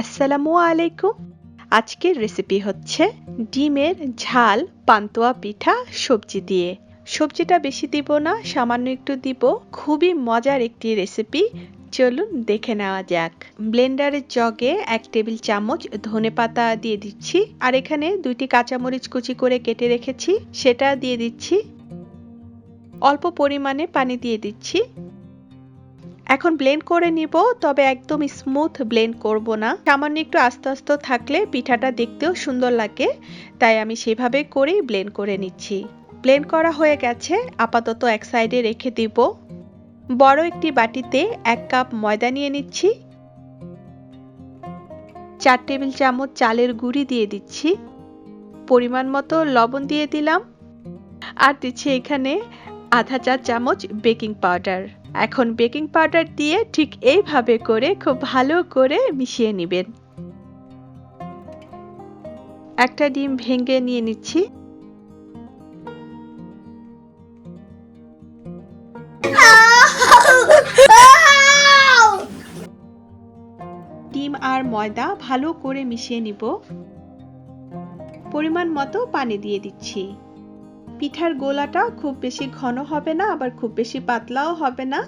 আসসালামু আলাইকুম। আজকের রেসিপি হচ্ছে ডিমের ঝাল পান্তুয়া পিঠা সবজি দিয়ে। সবজিটা বেশি দিব না, সামান্য একটু দিব। খুবই মজার একটি রেসিপি চলুন দেখে নেওয়া যাক। ব্লেন্ডারের জগে এক টেবিল চামচ ধনে পাতা দিয়ে দিচ্ছি, আর এখানে দুইটি কাঁচামরিচ কুচি করে কেটে রেখেছি, সেটা দিয়ে দিচ্ছি। অল্প পরিমাণে পানি দিয়ে দিচ্ছি। এখন ব্লেন্ড করে নিব, তবে একদম স্মুথ ব্লেন্ড করব না। সামান্য একটু আস্তে আস্তে থাকলে পিঠাটা দেখতেও সুন্দর লাগে, তাই আমি সেভাবে করেই ব্লেন্ড করে নিচ্ছি। ব্লেন্ড করা হয়ে গেছে, আপাতত এক সাইডে রেখে দিব। বড় একটি বাটিতে এক কাপ ময়দা নিয়ে নিচ্ছি। চার টেবিল চামচ চালের গুঁড়ি দিয়ে দিচ্ছি। পরিমাণ মতো লবণ দিয়ে দিলাম। আর দিচ্ছি এখানে আধা চা চামচ বেকিং পাউডার। এখন বেকিং পাউডার দিয়ে ঠিক এইভাবে করে খুব ভালো করে মিশিয়ে নেবেন। একটা ডিম ভেঙে নিয়ে নিচ্ছি। ডিম আর ময়দা ভালো করে মিশিয়ে নিব। পরিমাণ মতো পানি দিয়ে দিচ্ছি। পিঠার গোলাটা খুব বেশি ঘন হবে না, আবার খুব বেশি পাতলাও হবে না।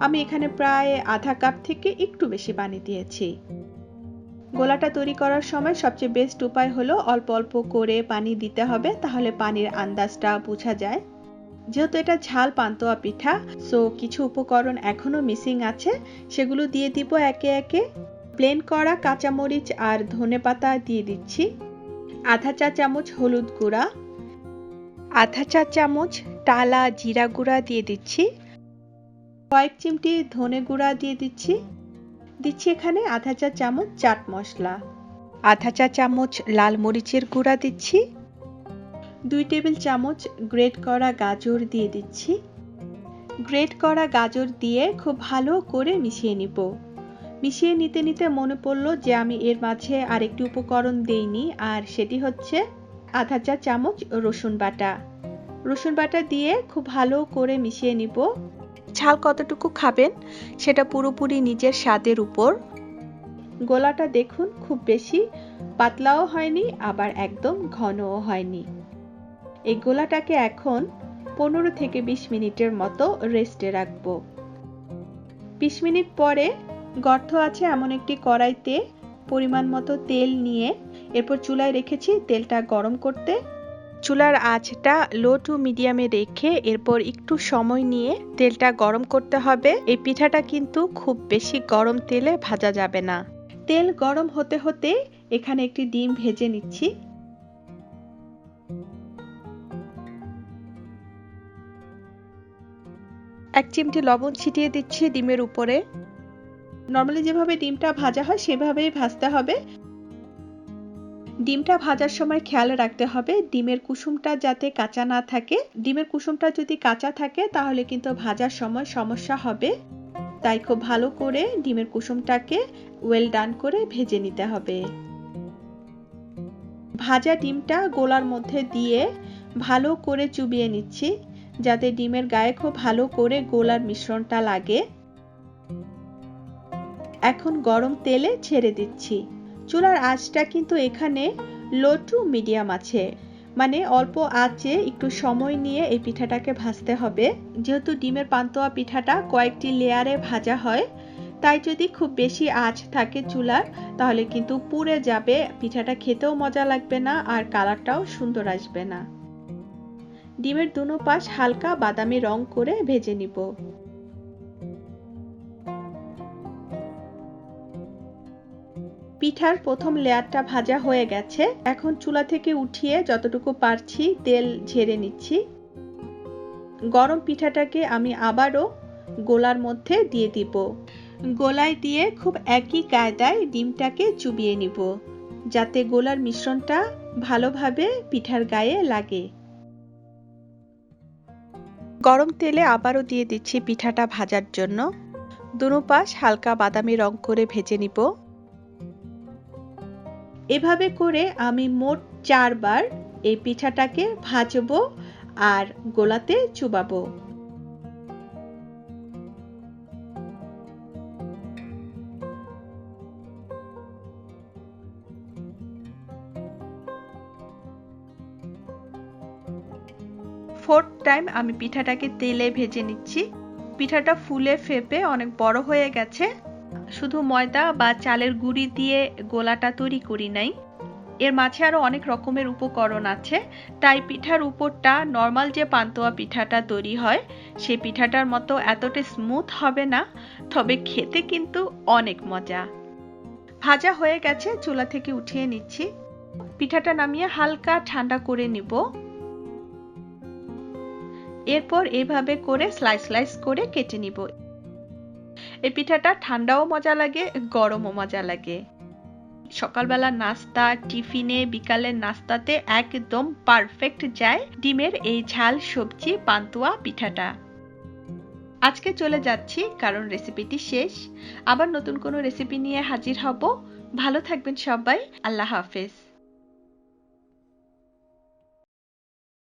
আমি এখানে প্রায় আধা কাপ থেকে একটু বেশি পানি দিয়েছি। গোলাটা তৈরি করার সময় সবচেয়ে বেস্ট উপায় হলো অল্প অল্প করে পানি দিতে হবে, তাহলে পানির আন্দাজটা বোঝা যায়। যেহেতু এটা ঝাল পান্তোয়া পিঠা সো কিছু উপকরণ এখনও মিসিং আছে, সেগুলো দিয়ে দিব একে একে। প্লেন করা কাঁচামরিচ আর ধনে পাতা দিয়ে দিচ্ছি। আধা চা চামচ হলুদ গুঁড়া। আধা চা চামচ টালা জিরা গুঁড়া দিয়ে দিচ্ছি। কয়েক চিমটি ধনে গুঁড়া দিয়ে দিচ্ছি। দিচ্ছি এখানে আধা চা চামচ চাট মশলা। আধা চা চামচ লাল মরিচের গুঁড়া দিচ্ছি। দুই টেবিল চামচ গ্রেট করা গাজর দিয়ে দিচ্ছি। গ্রেট করা গাজর দিয়ে খুব ভালো করে মিশিয়ে নিব। মিশিয়ে নিতে নিতে মনে পড়ল যে আমি এর মাঝে আরেকটি উপকরণ দেইনি, আর সেটি হচ্ছে আধা চা চামচ রসুন বাটা। রসুন বাটা দিয়ে খুব ভালো করে মিশিয়ে নিব। ঝাল কতটুকু খাবেন সেটা পুরোপুরি নিজের স্বাদের উপর। গোলাটা দেখুন খুব বেশি পাতলাও হয়নি আবার একদম ঘনও হয়নি। এই গোলাটাকে এখন পনেরো থেকে বিশ মিনিটের মতো রেস্টে রাখব। বিশ মিনিট পরে গর্ত আছে এমন একটি কড়াইতে পরিমাণ মতো তেল নিয়ে এরপর চুলায় রেখেছি তেলটা গরম করতে। চুলার আঁচটা লো টু মিডিয়ামে রেখে এরপর একটু সময় নিয়ে তেলটা গরম করতে হবে। এই পিঠাটা কিন্তু খুব বেশি গরম তেলে ভাজা যাবে না। তেল গরম হতে হতে এখানে একটি ডিম ভেজে নিচ্ছি। এক চিমটি লবণ ছিটিয়ে দিচ্ছি ডিমের উপরে। নর্মালি যেভাবে ডিমটা ভাজা হয় সেভাবেই ভাজতে হবে। ডিমটা ভাজার সময় খেয়াল রাখতে হবে। ডিমের কুসুমটা যাতে কাঁচা না থাকে। ডিমের কুসুমটা যদি কাঁচা থাকে, তাহলে কিন্তু ভাজার সময় সমস্যা হবে। তাই খুব ভালো করে ডিমের কুসুমটাকে ওয়েল ডান করে ভেজে নিতে হবে। ভাজা ডিমটা গোলার মধ্যে দিয়ে ভালো করে চুবিয়ে নিচ্ছি, যাতে ডিমের গায়ে খুব ভালো করে গোলার মিশ্রণটা লাগে। এখন গরম তেলে ছেড়ে দিচ্ছি। চুলার আঁচটা কিন্তু এখানে লো টু মিডিয়াম আছে। মানে অল্প আঁচে একটু সময় নিয়ে এই পিঠাটাকে ভাজতে হবে। যেহেতু ডিমের পান্তোয়া পিঠাটা কয়েকটি লেয়ারে ভাজা হয়, তাই যদি খুব বেশি আঁচ থাকে চুলার, তাহলে কিন্তু পুড়ে যাবে। পিঠাটা খেতেও মজা লাগবে না আর কালারটাও সুন্দর আসবে না। ডিমের দুনো পাশ হালকা বাদামি রং করে ভেজে নিব। পিঠার প্রথম লেয়ারটা ভাজা হয়ে গেছে। এখন চুলা থেকে উঠিয়ে যতটুকু পারছি তেল ঝেড়ে নিচ্ছি। গরম পিঠাটাকে আমি আবারও গোলার মধ্যে দিয়ে দিব। গোলায় দিয়ে খুব একই কায়দায় ডিমটাকে চুবিয়ে নিব, যাতে গোলার মিশ্রণটা ভালোভাবে পিঠার গায়ে লাগে। গরম তেলে আবারও দিয়ে দিচ্ছি পিঠাটা ভাজার জন্য। দুনো পাশ হালকা বাদামি রং করে ভেজে নিব। এভাবে করে আমি মোট চারবার এই পিঠাটাকে ভাজবো আর গোলাতে চুবাবো। ফোর্থ টাইম আমি পিঠাটাকে তেলে ভেজে নিচ্ছি। পিঠাটা ফুলে ফেপে অনেক বড় হয়ে গেছে। শুধু ময়দা বা চালের গুঁড়ি দিয়ে গোলাটা তৈরি করি নাই। এর মাঝে আরও অনেক রকমের উপকরণ আছে। তাই পিঠার উপরটা নর্মাল যে পান্তুয়া পিঠাটা তৈরি হয় সেই পিঠাটার মতো এতটা স্মুথ হবে না, তবে খেতে কিন্তু অনেক মজা। ভাজা হয়ে গেছে, চুলা থেকে উঠিয়ে নিচ্ছি। পিঠাটা নামিয়ে হালকা ঠান্ডা করে নিব। এরপর এভাবে করে স্লাইস স্লাইস করে কেটে নিব। এই পিঠাটা ঠান্ডাও মজা লাগে, গরমও মজা লাগে। সকালবেলা নাস্তা, টিফিনে বিকালের নাস্তাতে একদম পারফেক্ট যায় ডিমের এই ঝাল, সবজি, পান্তুয়া, পিঠাটা। আজকে চলে যাচ্ছি, কারণ রেসিপিটি শেষ। আবার নতুন কোনো রেসিপি নিয়ে হাজির হব। ভালো থাকবেন সবাই। আল্লাহ হাফেজ।